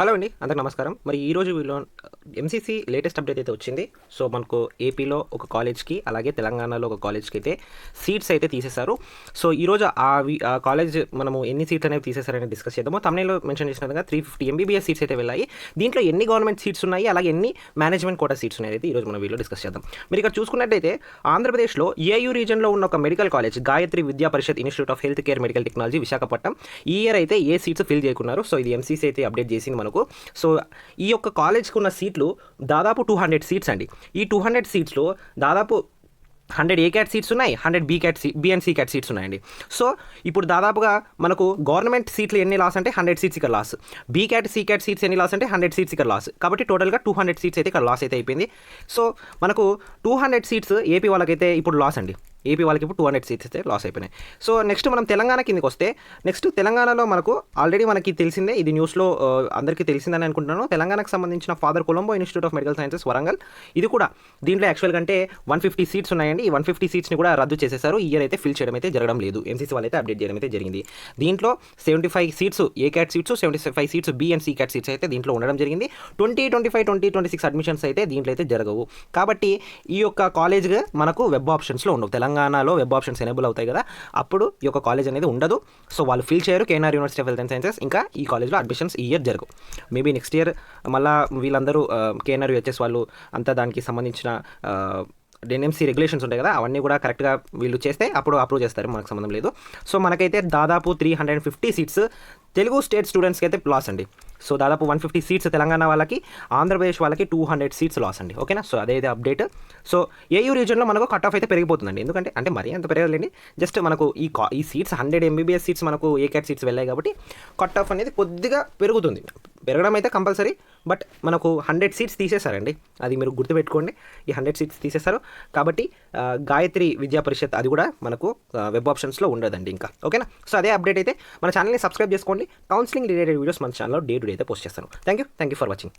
Hello అండి అందరికి నమస్కారం. మరి ఈ రోజు వీళ్ళు ఎంసీసీ లేటెస్ట్ అప్డేట్ అయితే వచ్చింది. సో మనకు ఏపీలో ఒక కాలేజ్కి అలాగే తెలంగాణలో ఒక కాలేజ్కి అయితే సీట్స్ అయితే తీసేశారు. సో ఈరోజు ఆ ఆ కాలేజ్ మనము ఎన్ని సీట్స్ అనేవి తీసేశారని డిస్కస్ చేద్దాము. తమిళలో మెన్షన్ చేసిన విధంగా త్రీ ఫిఫ్టీ ఎంబీబీఎస్ సీట్స్ అయితే వెళ్ళాయి. దీంట్లో ఎన్ని గవర్నమెంట్ సీట్స్ ఉన్నాయి అలాగే ఎన్ని మేనేజ్మెంట్ కోటా సీట్స్ ఉన్నాయి అయితే ఈరోజు మనం వీళ్ళు డిస్కస్ చేద్దాం. మీరు ఇక్కడ చూసుకున్నట్టయితే ఆంధ్రప్రదేశ్లో ఏయూ రీజన్లో ఉన్న ఒక medical college Gayatri Vidya Parishad institute of health care medical technology Visakhapatnam ఈ ఇయర్ అయితే ఏ సీట్స్ ఫిల్ చేయకున్నారు. సో ఇది ఎంసీసీ అయితే అప్డేట్ చేసింది మనకు. సో ఈ యొక్క కాలేజ్కి ఉన్న సీట్లు దాదాపు టూ హండ్రెడ్ సీట్స్ అండి. ఈ టూ హండ్రెడ్ సీట్స్లో దాదాపు హండ్రెడ్ ఏ క్యాట్ సీట్స్ ఉన్నాయి hundred B cat C C cat seats ఉన్నాయండి. సో ఇప్పుడు దాదాపుగా మనకు గవర్నమెంట్ సీట్లు ఎన్ని లాస్ అంటే హండ్రెడ్ సీట్స్ ఇక్కడ loss. B cat C cat seats ఎన్ని లాస్ అంటే హండ్రెడ్ సీట్స్ ఇక్కడ లాస్. కాబట్టి టోటల్గా టూ హండ్రెడ్ సీట్స్ అయితే ఇక్కడ లాస్ అయితే అయిపోయింది. సో మనకు టూ హండ్రెడ్ సీట్స్ ఏపీ వాళ్ళకైతే ఇప్పుడు లాస్ అండి. ఏపీ వాళ్ళకి ఇప్పుడు టూ హండ్రెడ్ సీట్స్ అయితే లాస్ అయిపోయినాయి. సో నెక్స్ట్ మనం తెలంగాణ కిందకి వస్తే నెక్స్ట్ తెలంగాణలో మనకు ఆల్రెడీ మనకి తెలిసిందే ఇది న్యూస్లో అందరికీ తెలిసిందని అనుకుంటున్నాను. తెలంగాణకు సంబంధించిన father Colombo institute of medical sciences Warangal ఇది కూడా దీంట్లో యాక్చువల్గా అంటే వన్ ఫిఫ్టీ సీట్స్ ఉన్నాయండి. ఈ వన్ ఫిఫ్టీ సీట్స్ని కూడా రద్దు చేసేసారు. ఈ ఇయర్ అయితే ఫిల్ చేయడం అయితే జరగడం లేదు. ఎంసీసీ వాళ్ళు అయితే అప్డేట్ చేయడం అయితే జరిగింది. దీంట్లో seventy five seats A cat seats seventy five seats B and C cat seats అయితే దీంట్లో ఉండడం జరిగింది. Twenty twenty five twenty twenty six admissions అయితే దీంట్లో అయితే జరగవు. కాబట్టి ఈ యొక్క కాలేజ్ మనకు వెబ్ ఆప్షన్స్లో ఉండవు. తెలంగాణ తెలంగాణలో వెబ్ ఆప్షన్స్ ఎనేబుల్ అవుతాయి కదా అప్పుడు ఈ యొక్క కాలేజ్ అనేది ఉండదు. సో వాళ్ళు ఫిల్ చేయరు KNR university of health and sciences. ఇంకా ఈ కాలేజ్లో అడ్మిషన్స్ ఈ ఇయర్ జరుగు. మేబీ నెక్స్ట్ ఇయర్ మళ్ళీ వీళ్ళందరూ కేఎన్ఆర్ యూహెచ్ఎస్ వాళ్ళు అంతా దానికి సంబంధించిన ఎన్ఎంసీ రెగ్యులేషన్స్ ఉంటాయి కదా అవన్నీ కూడా కరెక్ట్గా వీళ్ళు చేస్తే అప్పుడు అప్రూవ్ చేస్తారు మనకు సంబంధం లేదు. సో మనకైతే దాదాపు three hundred fifty seats Telugu state స్టూడెంట్స్కి అయితే లాస్ అండి. సో దాదాపు వన్ ఫిఫ్టీ సీట్స్ తెలంగాణ వాళ్ళకి ఆంధ్రప్రదేశ్ వాళ్ళకి టూ హండ్రెడ్ సీట్స్ లాస్ అండి. ఓకేనా సో అదే అప్డేట్ సో ఏయూ రీజన్లో మనకు కట్ ఆఫ్ అయితే పెరిగిపోతుందండి. ఎందుకంటే అంటే మరీ అంత పెరగలేండి జస్ట్ మనకు ఈ కా ఈ సీట్స్ హండ్రెడ్ ఎంబీబీఎస్ సీట్స్ మనకు ఏ క్యాట్ సీట్స్ వెళ్ళాయి కాబట్టి కట్ ఆఫ్ అనేది కొద్దిగా పెరుగుతుంది. పెరగడం అయితే కంపల్సరీ బట్ మనకు హండ్రెడ్ సీట్స్ తీసేశారండి. అది మీరు గుర్తుపెట్టుకోండి. ఈ హండ్రెడ్ సీట్స్ తీసేశారు. కాబట్టి గాయత్రి విద్యా పరిషత్ అది కూడా మనకు వెబ్ ఆప్షన్స్లో ఉండదండి ఇంకా. ఓకేనా? సో అదే అప్డేట్ అయితే మన ఛానల్ని సబ్స్క్రైబ్ చేసుకోండి. కౌన్సిలింగ్ రిలేటెడ్ వీడియోస్ మన ఛానల్లో డే టు డే అయితే పోస్ట్ చేస్తాను. Thank you thank you for watching.